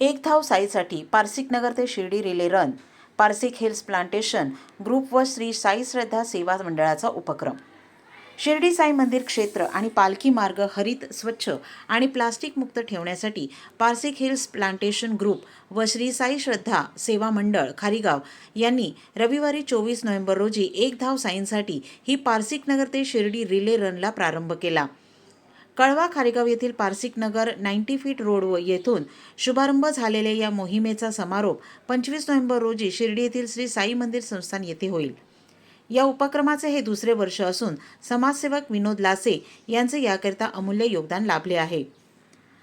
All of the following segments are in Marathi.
एक धाव साईसाठी पारसिक नगर ते Shirdi relay run Parsik hills plantation group व श्री साई श्रद्धा सेवा मंडळाचा उपक्रम. शिर्डी साई मंदिर क्षेत्र आणि पालखी मार्ग हरित स्वच्छ आणि प्लास्टिक मुक्त ठेवण्यासाठी पारसिक हिल्स प्लांटेशन ग्रुप व श्री साई श्रद्धा सेवा मंडळ खारीगाव यांनी रविवारी चोवीस नोव्हेंबर रोजी एक धाव साईंसाठी ही पारसिक नगर ते शिर्डी रिले रनला प्रारंभ केला. कळवा खारेगाव येथील Parsik Nagar ninety feet road येथून शुभारंभ झालेल्या या मोहिमेचा समारोप पंचवीस नोव्हेंबर रोजी शिर्डी येथील श्री साई मंदिर संस्थान येथे होईल. या उपक्रमाचे हे दुसरे वर्ष असून समाजसेवक विनोद लासे यांचे याकरिता अमूल्य योगदान लाभले आहे.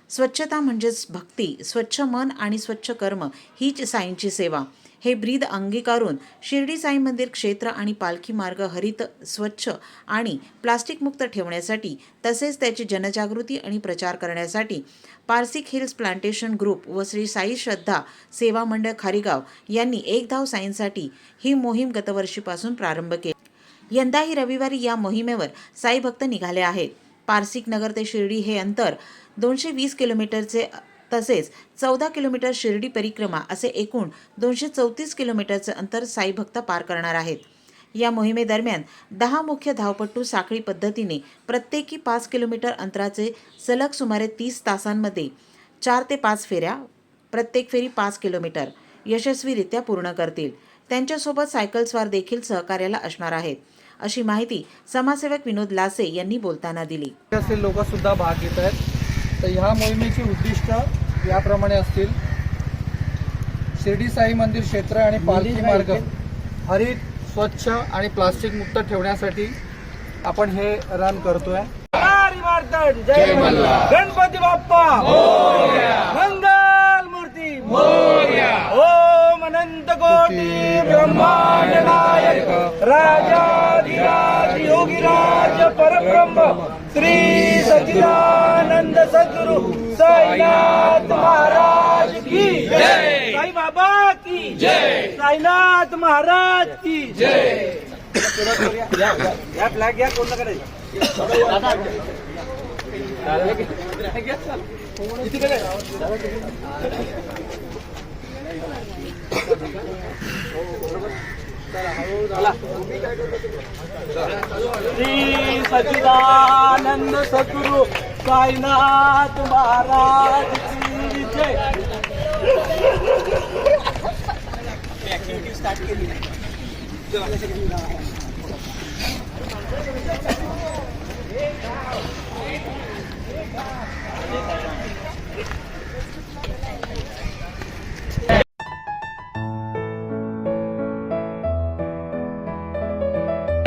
स्वच्छता म्हणजेच भक्ती स्वच्छ मन आणि स्वच्छ कर्म हीच साईंची सेवा. हे ब्रीद अंगीकारून शिर्डी साई मंदिर क्षेत्र आणि पालखी मार्ग हरित स्वच्छ आणि प्लास्टिकमुक्त ठेवण्यासाठी तसेच त्याची जनजागृती आणि प्रचार करण्यासाठी पारसिक हिल्स प्लांटेशन ग्रुप व श्री साई श्रद्धा सेवा मंडळ खारीगाव यांनी एक धाव साईंसाठी ही मोहीम गतवर्षीपासून प्रारंभ केली. यंदाही रविवारी या मोहिमेवर साई भक्त निघाले आहेत. पारसिक नगर ते शिर्डी हे अंतर दोनशे वीस किलोमीटरचे तसेच चौदा किलोमीटर शिर्डी परिक्रमा असे एकूण दोनशे चौतीस किलोमीटरचे अंतर साईभक्त पार करणार आहेत. या मोहिमेदरम्यान दहा मुख्य धावपट्टू साखळी पद्धतीने प्रत्येकी पाच किलोमीटर अंतराचे सलग सुमारे तीस तासांमध्ये चार ते पाच फेऱ्या प्रत्येक फेरी पाच किलोमीटर यशस्वीरित्या पूर्ण करतील. त्यांच्यासोबत सायकलस्वार देखील सहकार्याला असणार आहेत अशी माहिती समाजसेवक विनोद लासे यांनी बोलताना दिली. असे लोकसुद्धा भाग घेत आहेत. तर ह्या मोहिमेची उद्दिष्ट याप्रमाणे असतील. शिर्डी साई मंदिर क्षेत्र आणि पालखी मार्ग. हरित स्वच्छ आणि प्लास्टिक मुक्त ठेवण्यासाठी आपण हे रन करतोय. हरी वर्धन जय मल्हार. गणपती बाप्पा. मंगल मूर्ती. ओम अनंत कोटी ब्रह्मांड नायक. योगीराज परब्रह्म श्री सच्चिदानंद सद्गुरु साईनाथ महाराज की जय। साई बाबा की जय। साईनाथ महाराज की जय। या फ्लॅग घ्या कोणता करायचं सचिदानंद सद्गुरु साईनाथ महाराज की जय. स्टार्ट केली